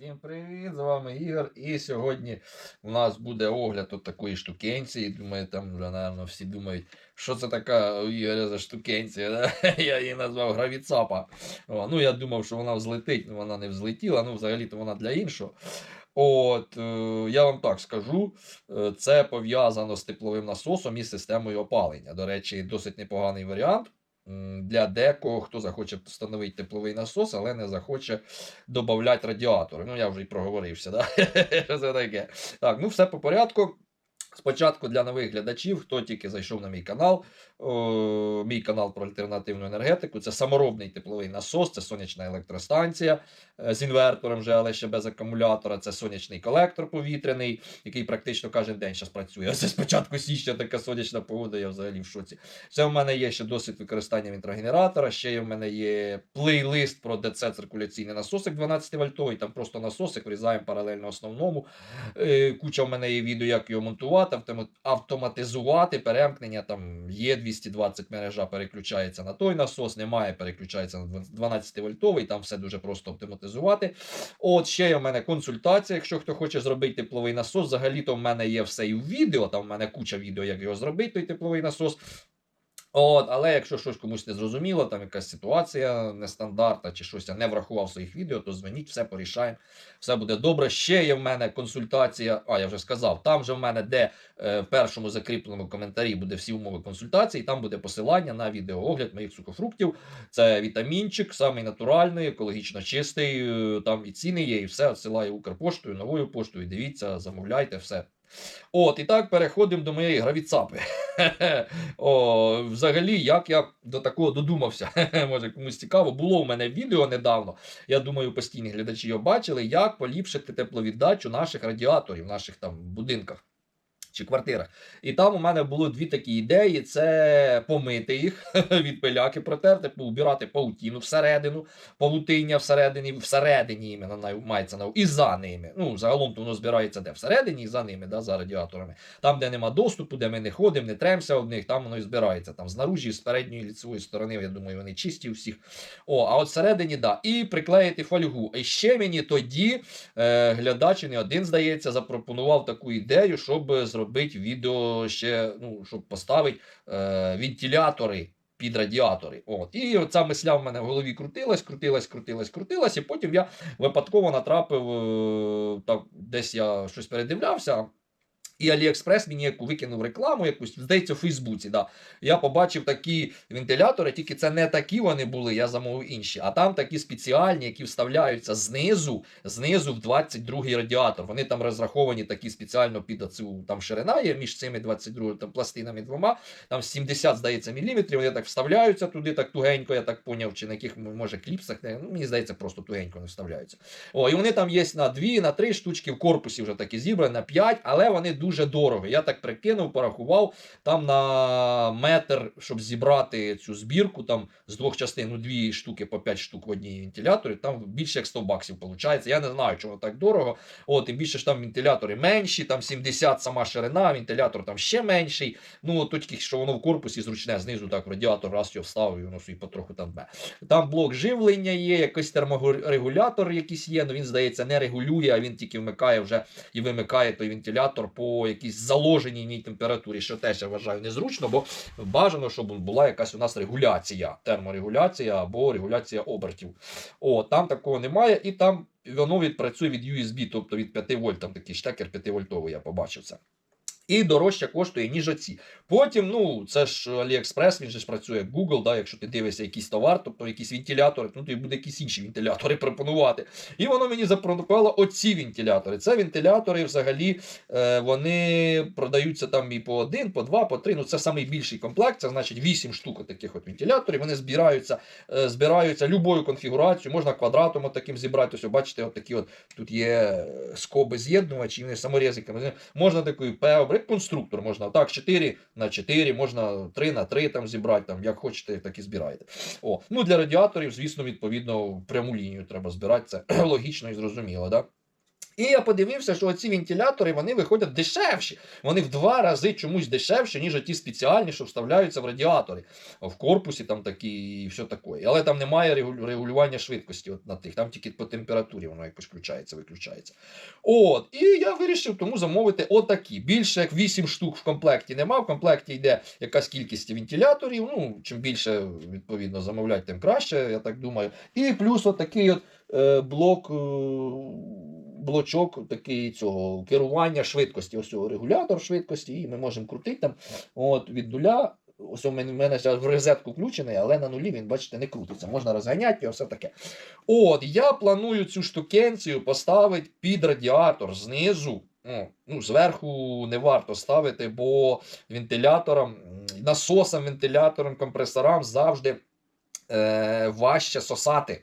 Всім привіт! З вами Ігор. І сьогодні у нас буде огляд от такої штукенції. Думаю, там вже, напевно, всі думають, що це така у Ігоря за штукенція. Да? Я її назвав гравіцапа. О, ну, я думав, що вона взлетить, але вона не взлетіла. Ну, взагалі-то вона для іншого. От, е, я вам так скажу, е, це пов'язано з тепловим насосом і системою опалення. До речі, досить непоганий варіант. Для декого, хто захоче встановити тепловий насос, але не захоче додати радіатори. Ну, я вже й проговорився, да? що це таке. Так, ну все по порядку. Спочатку для нових глядачів, хто тільки зайшов на мій канал, о, мій канал про альтернативну енергетику. Це саморобний тепловий насос, це сонячна електростанція е, з інвертором, вже, але ще без акумулятора. Це сонячний колектор повітряний, який практично кожен день зараз працює. Це спочатку січня така сонячна погода, я взагалі в шоці. Це в мене є ще досвід використання вітрогенератора. Ще в мене є плейлист про ДЦ циркуляційний насосик 12 вольтовий. Там просто насосик врізаємо паралельно основному. Е, Куча в мене є відео, як його монтувати, автома- автоматизувати, перемкнення. Там є 220 мережа, переключається на той насос, немає, переключається на 12 вольтовий. Там все дуже просто автоматизувати. От ще є в мене консультація. Якщо хто хоче зробити тепловий насос, взагалі-то в мене є все і в відео. Там в мене куча відео, як його зробити, той тепловий насос. От, але якщо щось комусь не зрозуміло, там якась ситуація нестандартна чи щось я не врахував своїх відео, то дзвоніть, все порішаємо, все буде добре. Ще є в мене консультація. А я вже сказав, там же в мене, де е, в першому закріпленому коментарі буде всі умови консультації, там буде посилання на відеоогляд моїх сухофруктів. Це вітамінчик, самий натуральний, екологічно чистий. е, Там і ціни є, і все відсилаю Укрпоштою, новою поштою. Дивіться, замовляйте все. От, і так переходимо до моєї гравіцапи. О, взагалі, як я до такого додумався, може комусь цікаво, було у мене відео недавно. Я думаю, постійні глядачі його бачили, як поліпшити тепловіддачу наших радіаторів, в наших там будинках. Чи квартирах. І там у мене було дві такі ідеї: це помити їх від пиляки, протерти, поубирати паутіну всередину, павутиння всередині, всередині іменно мається на і за ними. Ну, загалом то воно збирається де всередині і за ними, да, за радіаторами. Там, де нема доступу, де ми не ходимо, не тремся об них, там воно і збирається. Там знаружі, з передньої ліцевої сторони, я думаю, вони чисті всіх. О, а от всередині, да. І приклеїти фольгу. І ще мені тоді е, глядач, не один, здається, запропонував таку ідею, щоб зробити відео ще, ну, щоб поставити е, вентилятори. Під радіатори. От. І ця мисля в мене в голові крутилась, крутилась, крутилась, крутилась. І потім я випадково натрапив, е, так, десь я щось передивлявся. І Аліекспрес мені яку викинув рекламу якусь, здається, у Фейсбуці. Да. Я побачив такі вентилятори, тільки це не такі вони були, я замовив інші. А там такі спеціальні, які вставляються знизу, знизу в 22-й радіатор. Вони там розраховані такі спеціально під цю там ширина є між цими 22 там, пластинами двома. Там 70, здається, міліметрів. Вони так вставляються туди, так тугенько, я так поняв, чи на яких може кліпсах. Ну, мені здається, просто тугенько не вставляються. О, і вони там є на 2, на 3 штучки, в корпусі вже такі зібрані, на 5, але вони дуже дорогі. Я так прикинув, порахував там на метр, щоб зібрати цю збірку там з двох частин, ну дві штуки по 5 штук в одній вентиляторі, там більше як 100 баксів виходить. Я не знаю, чого так дорого. От, тим більше ж там вентилятори менші, там 70 сама ширина, вентилятор там ще менший. Ну, от тільки що воно в корпусі зручне, знизу так радіатор раз його вставив, і воно собі потроху там бе. Там блок живлення є, якийсь терморегулятор якийсь є, але він, здається, не регулює, а він тільки вмикає вже і вимикає той вентилятор по якійсь заложеній температурі, що теж я вважаю незручно, бо бажано, щоб була якась у нас регуляція, терморегуляція або регуляція обертів. О, там такого немає, і там воно відпрацює від USB, тобто від 5 вольт, там такий штекер 5 вольтовий, я побачив це. І дорожче коштує, ніж оці. Потім, ну, це ж AliExpress, він же ж працює як Google, да, якщо ти дивишся якийсь товар, тобто якісь вентилятори, ну тобі буде якісь інші вентилятори пропонувати. І воно мені запропонувало оці вентилятори. Це вентилятори взагалі е, вони продаються там і по один, по два, по три. Ну це найбільший комплект, це значить 8 штук таких от вентиляторів. Вони збираються, е, збираються любою конфігурацією, можна квадратом таким зібрати. Ось, бачите, от такі от тут є е, скоби з'єднувачі, вони саморезиками. Можна такий ПО, як конструктор, можна так, 4 на 4, можна 3 на 3 там зібрати, там, як хочете, так і збираєте. О, ну для радіаторів, звісно, відповідно, пряму лінію треба збирати. Це логічно і зрозуміло. Да? І я подивився, що ці вентилятори вони виходять дешевші. Вони в два рази чомусь дешевші, ніж ті спеціальні, що вставляються в радіатори. В корпусі там такі і все таке. Але там немає регулювання швидкості от на тих. Там тільки по температурі воно якось включається, виключається. От. І я вирішив тому замовити отакі. Більше як 8 штук в комплекті нема. В комплекті йде якась кількість вентиляторів. Ну, чим більше, відповідно, замовлять, тим краще, я так думаю. І плюс отакий от е, блок. Е, блочок такий цього керування швидкості. Ось цього регулятор швидкості, і ми можемо крутити там от, від нуля. Ось у мене, зараз в розетку включений, але на нулі він, бачите, не крутиться. Можна розганяти його, все таке. От, я планую цю штукенцію поставити під радіатор знизу. Ну, зверху не варто ставити, бо вентиляторам, насосам, вентиляторам, компресорам завжди е, важче сосати,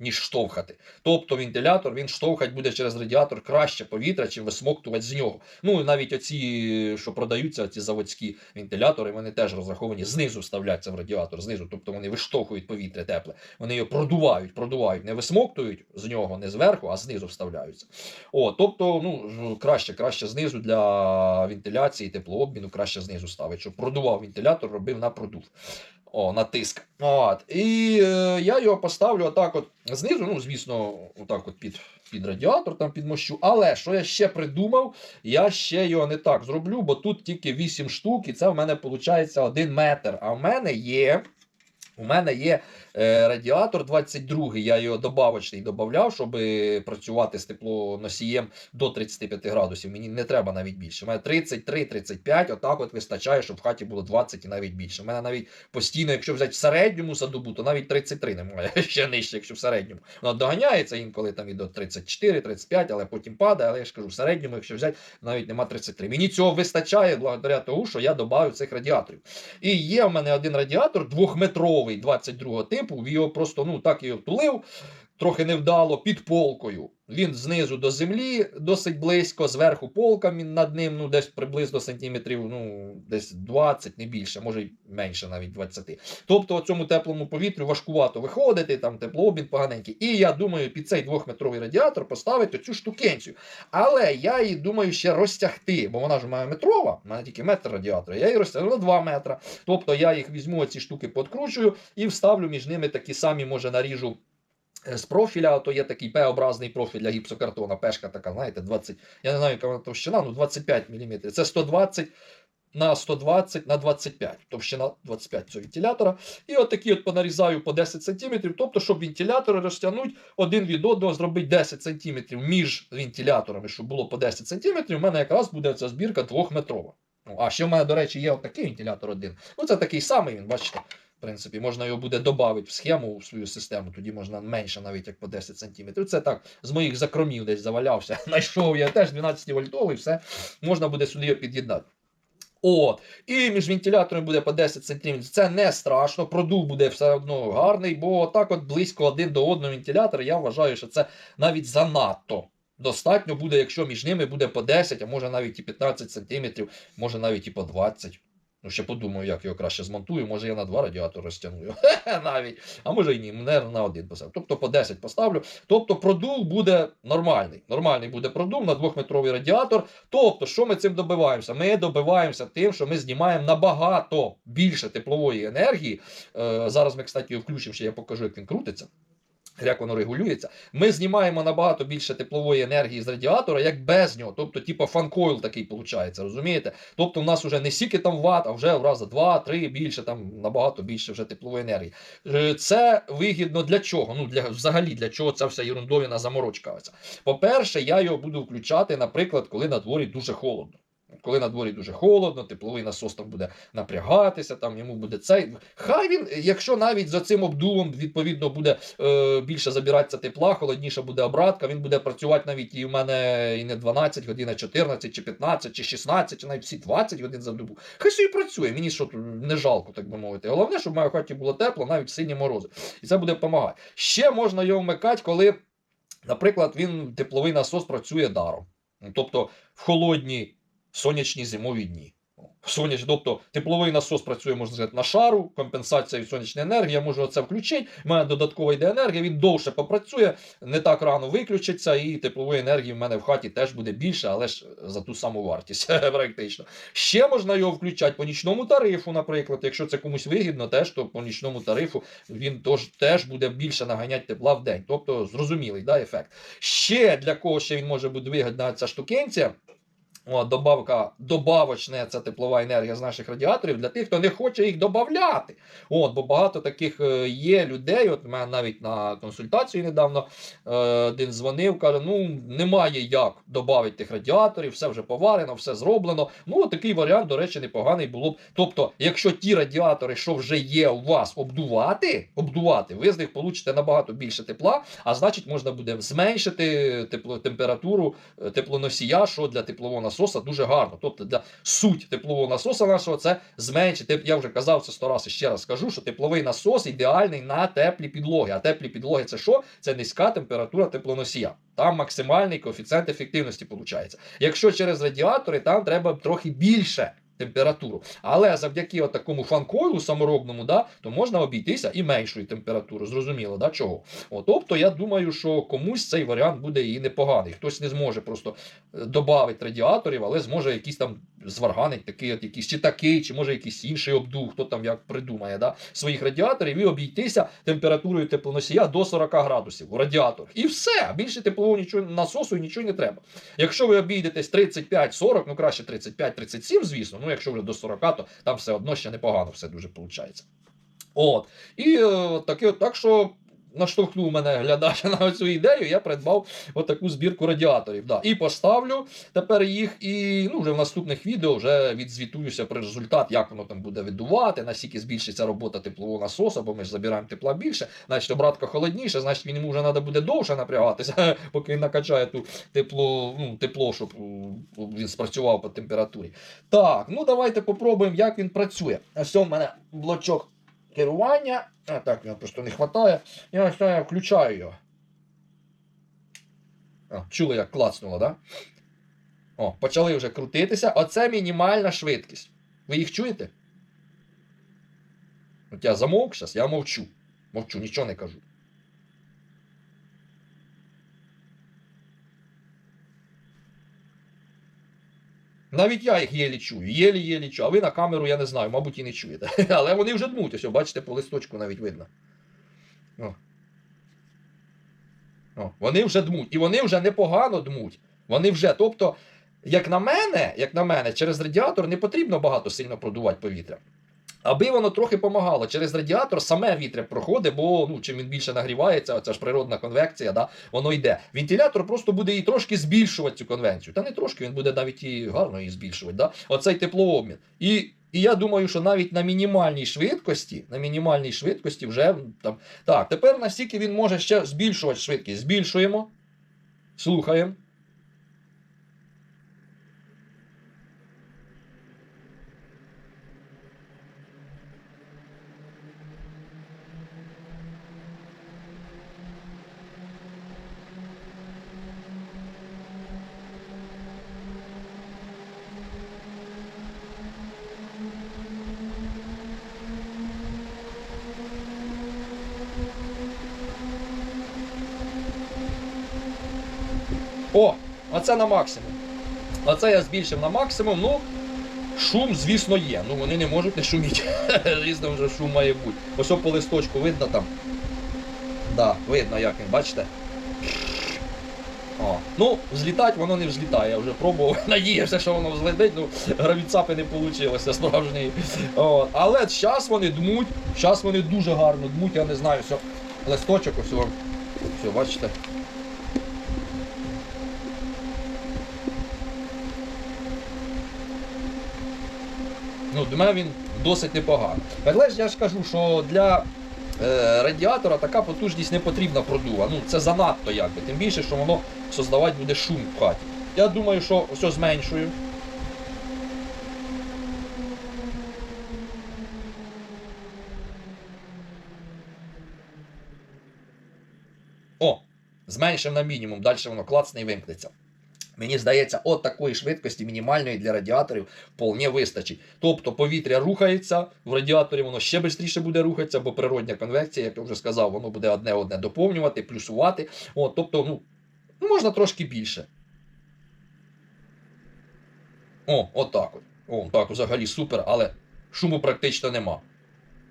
ніж штовхати. Тобто вентилятор він штовхать буде через радіатор краще повітря, чим висмоктувати з нього. Ну навіть оці, що продаються, ці заводські вентилятори, вони теж розраховані знизу вставляться в радіатор, знизу. Тобто вони виштовхують повітря тепле. Вони його продувають, продувають, не висмоктують з нього, не зверху, а знизу вставляються. О, тобто, ну краще, краще знизу для вентиляції, теплообміну, краще знизу ставити, щоб продував вентилятор, робив на продув. О, на. От. І е, я його поставлю отак от знизу, ну, звісно, отак от під, під радіатор, там підмощу. Але що я ще придумав, я ще його не так зроблю, бо тут тільки 8 штук, і це в мене виходить 1 метр. А в мене є. У мене є е, радіатор 22, я його добавочний додавав, щоб працювати з теплоносієм до 35 градусів. Мені не треба навіть більше. У мене 33-35, отак от вистачає, щоб в хаті було 20 і навіть більше. У мене навіть постійно, якщо взяти в середньому за добу, то навіть 33 немає. Ще нижче, якщо в середньому. Воно доганяється інколи там і до 34-35, але потім падає. Але я ж кажу, в середньому, якщо взяти, навіть нема 33. Мені цього вистачає благодаря тому, що я додав цих радіаторів. І є в мене один радіатор двохметровий 22 типу. Його просто ну так його втулив. Трохи невдало під полкою. Він знизу до землі досить близько, зверху полка над ним, ну десь приблизно сантиметрів, ну десь 20, не більше, може менше навіть 20. Тобто у цьому теплому повітрю важкувато виходити, там теплообмін поганенький. І я думаю, під цей двохметровий радіатор поставити цю штукенцію. Але я її думаю ще розтягти, бо вона ж мене метрова, у мене тільки метр радіатора. Я її розтягну на 2 метра. Тобто я їх візьму, ці штуки подкручую і вставлю між ними такі самі, може, наріжу. Е, З профіля, то є такий П-образний профіль для гіпсокартона, пешка така, знаєте, 20, я не знаю, яка вона товщина, ну 25 мм. Це 120 на 120 на 25, товщина 25 цього вентилятора. І от такі от понарізаю по 10 см, тобто, щоб вентилятори розтягнуть один від одного, зробити 10 см між вентиляторами, щоб було по 10 см, у мене якраз буде ця збірка двохметрова. Ну, а ще в мене, до речі, є отакий вентилятор один. Ну, це такий самий, він, бачите. Принципі, можна його буде додати в схему в свою систему, тоді можна менше, навіть як по 10 см. Це так, з моїх закромів десь завалявся. Знайшов я теж 12 вольтовий, все можна буде сюди його під'єднати. От, і між вентиляторами буде по 10 см. Це не страшно, продув буде все одно гарний, бо так от близько один до одного вентилятора, я вважаю, що це навіть занадто. Достатньо буде, якщо між ними буде по 10, а може навіть і 15 см, може навіть і по 20. Ну, ще подумаю, як його краще змонтую. Може я на два радіатори розтягну навіть. А може і ні, не на один поставлю. Тобто по 10 поставлю. Тобто продув буде нормальний. Нормальний буде продув на двохметровий радіатор. Тобто, що ми цим добиваємося? Ми добиваємося тим, що ми знімаємо набагато більше теплової енергії. Е, зараз ми, кстати, його включимо, ще я покажу, як він крутиться. Як воно регулюється, ми знімаємо набагато більше теплової енергії з радіатора, як без нього. Тобто, типу фанкойл такий виходить, розумієте? Тобто, в нас вже не стільки там ват, а вже в рази два-три більше, там набагато більше вже теплової енергії. Е, Це вигідно для чого? Ну, для взагалі для чого ця вся ерундовіна заморочка. По-перше, я його буду включати, наприклад, коли на дворі дуже холодно. Коли на дворі дуже холодно, тепловий насос там буде напрягатися, там йому буде цей. Хай він, якщо навіть за цим обдувом відповідно буде е, більше забиратися тепла, холодніша буде обратка, він буде працювати навіть і в мене і не 12 годин, а 14, чи 15, чи 16, чи навіть всі 20 годин за добу. Хай собі працює, мені що не жалко, так би мовити. Головне, щоб в моїй хаті було тепло, навіть сині морози. І це буде допомагати. Ще можна його вмикати, коли, наприклад, він тепловий насос працює даром. Тобто в холодні сонячні зимові дні. Соняч, тобто тепловий насос працює, можна сказати, на шару, компенсація від сонячної енергії, я можу це включити. У мене додаткова йде енергія, він довше попрацює, не так рано виключиться, і теплової енергії в мене в хаті теж буде більше, але ж за ту саму вартість, практично. Ще можна його включати по нічному тарифу, наприклад. Якщо це комусь вигідно, теж то по нічному тарифу він тож, теж буде більше наганяти тепла в день. Тобто зрозумілий да, ефект. Ще для кого ще він може бути вигідна ця штукенція. О, добавка, добавочна це теплова енергія з наших радіаторів для тих, хто не хоче їх додати. От, бо багато таких е, є людей. От мене навіть на консультацію недавно е, один дзвонив, каже: ну немає як додати тих радіаторів, все вже поварено, все зроблено. Ну, такий варіант, до речі, непоганий було б. Тобто, якщо ті радіатори, що вже є у вас, обдувати, обдувати, ви з них получите набагато більше тепла, а значить, можна буде зменшити тепло, температуру е, теплоносія, що для теплового насоса дуже гарно. Тобто для суть теплового насоса нашого це зменшити. Я вже казав це сто разів, ще раз скажу, що тепловий насос ідеальний на теплі підлоги. А теплі підлоги це що? Це низька температура теплоносія. Там максимальний коефіцієнт ефективності виходить. Якщо через радіатори, там треба трохи більше. Температуру, але завдяки такому фанкойлу саморобному, да, то можна обійтися і меншою температурою. Зрозуміло, да, чого? О, тобто, я думаю, що комусь цей варіант буде і непоганий. Хтось не зможе просто додати радіаторів, але зможе якісь там зварганить такий, от якийсь чи такий, чи може якийсь інший обдув, хто там як придумає, да, своїх радіаторів і обійтися температурою теплоносія до 40 градусів у радіаторах. І все, більше теплового нічого насосу і нічого не треба. Якщо ви обійдетесь 35-40, ну краще 35-37, звісно, ну якщо вже до 40, то там все одно ще непогано все дуже виходить. От. І е, таке, так що наштовхнув мене глядач на цю ідею, я придбав отаку збірку радіаторів. Да. І поставлю тепер їх, і ну, вже в наступних відео вже відзвітуюся про результат, як воно там буде видувати, наскільки збільшиться робота теплового насосу, бо ми ж забираємо тепла більше. Значить, обратка холодніше, значить йому вже треба буде довше напрягатися, поки він накачає ту тепло, ну, тепло, щоб він спрацював по температурі. Так, ну давайте попробуємо, як він працює. Ось у мене блочок керування. А так, його просто не вистачає. Я я включаю його. О, чули, як клацнуло. Да? О, почали вже крутитися. Оце мінімальна швидкість. Ви їх чуєте? От я замовк зараз, я мовчу. Мовчу, нічого не кажу. Навіть я їх єлі чую, єлі-єлі чую. А ви на камеру, я не знаю, мабуть, і не чуєте. Але вони вже дмуть, ось, бачите, по листочку навіть видно. О. О, Вони вже дмуть. І вони вже непогано дмуть. Вони вже, тобто, як на мене, як на мене, через радіатор не потрібно багато сильно продувати повітря. Аби воно трохи помагало. Через радіатор саме вітря проходить, бо ну, чим він більше нагрівається, оця ж природна конвекція, да, воно йде. Вентилятор просто буде і трошки збільшувати цю конвенцію. Та не трошки, він буде навіть і гарно її збільшувати. Да? Оцей теплообмін. І і я думаю, що навіть на мінімальній швидкості, на мінімальній швидкості вже там. Так, тепер настільки він може ще збільшувати швидкість. Збільшуємо, слухаємо. О, оце на максимум. Оце я збільшив на максимум. Ну, шум, звісно, є. Ну вони не можуть не шуміти. Звісно, вже шум має бути. Ось по листочку видно там. Да, видно, як він, бачите? О, Ну, взлітати воно не взлітає. Я вже пробував, надіявся, що воно взлетить, ну гравіцапи не вийшло справжньої. Але зараз вони дмуть, зараз вони дуже гарно дмуть, я не знаю, все. Листочок, ось. Все, бачите. Ну, Для мене він досить непоганий. Але ж я ж кажу, що для е, радіатора така потужність не потрібна продува. Ну, Це занадто якби. Тим більше, що воно создавати буде шум в хаті. Я думаю, що все зменшую. О, зменшив на мінімум, далі воно клацне і вимкнеться. Мені здається, от такої швидкості мінімальної для радіаторів вполне вистачить. Тобто повітря рухається в радіаторі, воно ще швидше буде рухатися, бо природня конвекція, як я вже сказав, воно буде одне одне доповнювати, плюсувати. От, тобто, ну, можна трошки більше. О, отак от. О, так, взагалі супер, але шуму практично нема.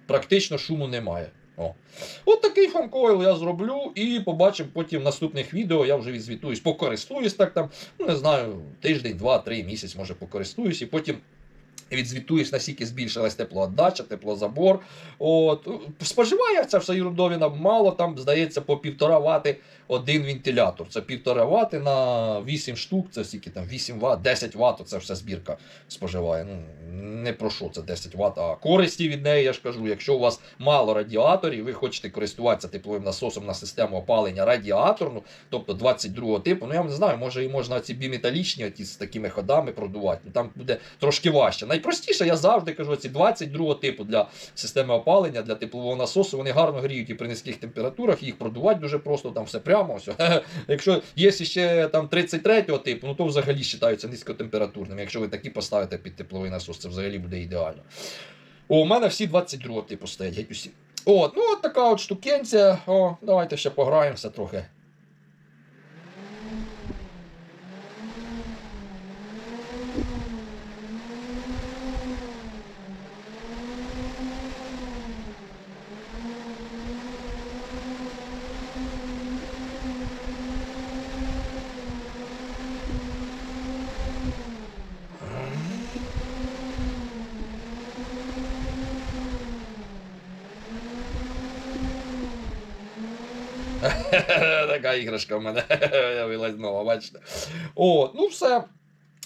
Практично шуму немає. О. От такий фанкойл я зроблю і побачимо потім в наступних відео. Я вже відзвітуюсь, покористуюсь так там, ну не знаю, тиждень, два, три місяць, може покористуюсь, і потім відзвітуюсь, наскільки збільшилась теплоотдача, теплозабор. От. Споживає ця вся ерундовина мало, там, здається, по півтора вати один вентилятор. Це півтора вати на 8 штук, це скільки там 8 Вт, 10 Вт, це вся збірка споживає. Ну, не про що це 10 Вт, а користі від неї, я ж кажу, якщо у вас мало радіаторів, ви хочете користуватися тепловим насосом на систему опалення радіаторну, тобто 22 типу, ну я не знаю, може і можна ці біметалічні оті з такими ходами продувати. Ну там буде трошки важче. Найпростіше, я завжди кажу, ці 22 типу для системи опалення, для теплового насосу, вони гарно гріють і при низьких температурах, їх продувати дуже просто, там все прямо. Все. Якщо є ще там 33 типу, ну то взагалі вважаються низькотемпературними. Якщо ви такі поставите під тепловий насос, це взагалі буде ідеально. О, у мене всі 22 типу стоять, геть усі. От, ну от така от штукенція. О, давайте ще пограємося трохи. така іграшка в мене. Я нова, бачите. О, ну все.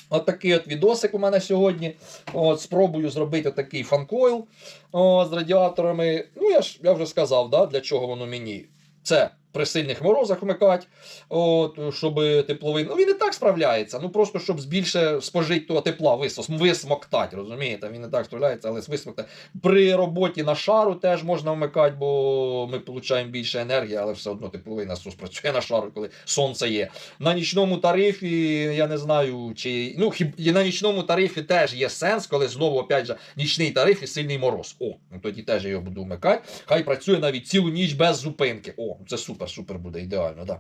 От такий от відосик у мене сьогодні. От, спробую зробити такий фанкойл з радіаторами. Ну, я ж я вже сказав, да, для чого воно мені. Це при сильних морозах вмикати, от, щоб тепловий. Ну він і так справляється. Ну просто щоб збільше спожити того тепла, висос, висмоктати, розумієте? Він і так справляється, але висмоктати. При роботі на шару теж можна вмикати, бо ми отримуємо більше енергії, але все одно тепловий насос працює на шару, коли сонце є. На нічному тарифі, я не знаю, чи. Ну, хіб... і на нічному тарифі теж є сенс, коли знову, опять же, нічний тариф і сильний мороз. О, ну тоді теж я його буду вмикати. Хай працює навіть цілу ніч без зупинки. О, це супер, супер буде, ідеально, да.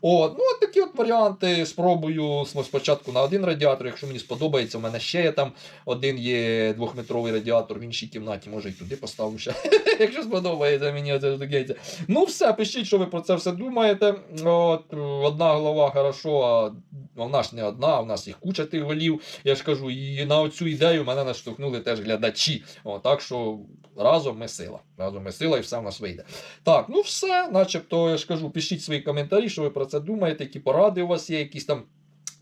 От, ну от такі от варіанти. Спробую спочатку на один радіатор. Якщо мені сподобається, у мене ще є там один є двохметровий радіатор в іншій кімнаті, може і туди поставлю ще. Якщо сподобається мені це. Ну все, пишіть, що ви про це все думаєте. От, Одна голова хорошо, а вона ж не одна, в нас їх куча тих голів. Я ж кажу, і на оцю ідею мене наштовхнули теж глядачі. О, так що разом ми сила. Разом ми сила і все в нас вийде. Так, ну все, начебто, я ж кажу, пишіть свої коментарі, що ви про це думаєте, які поради у вас є, якісь там.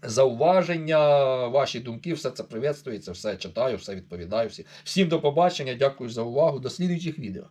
Зауваження, ваші думки, все це приветствується, все читаю, все відповідаю. Всі. Всім до побачення, дякую за увагу. До слідуючих відео.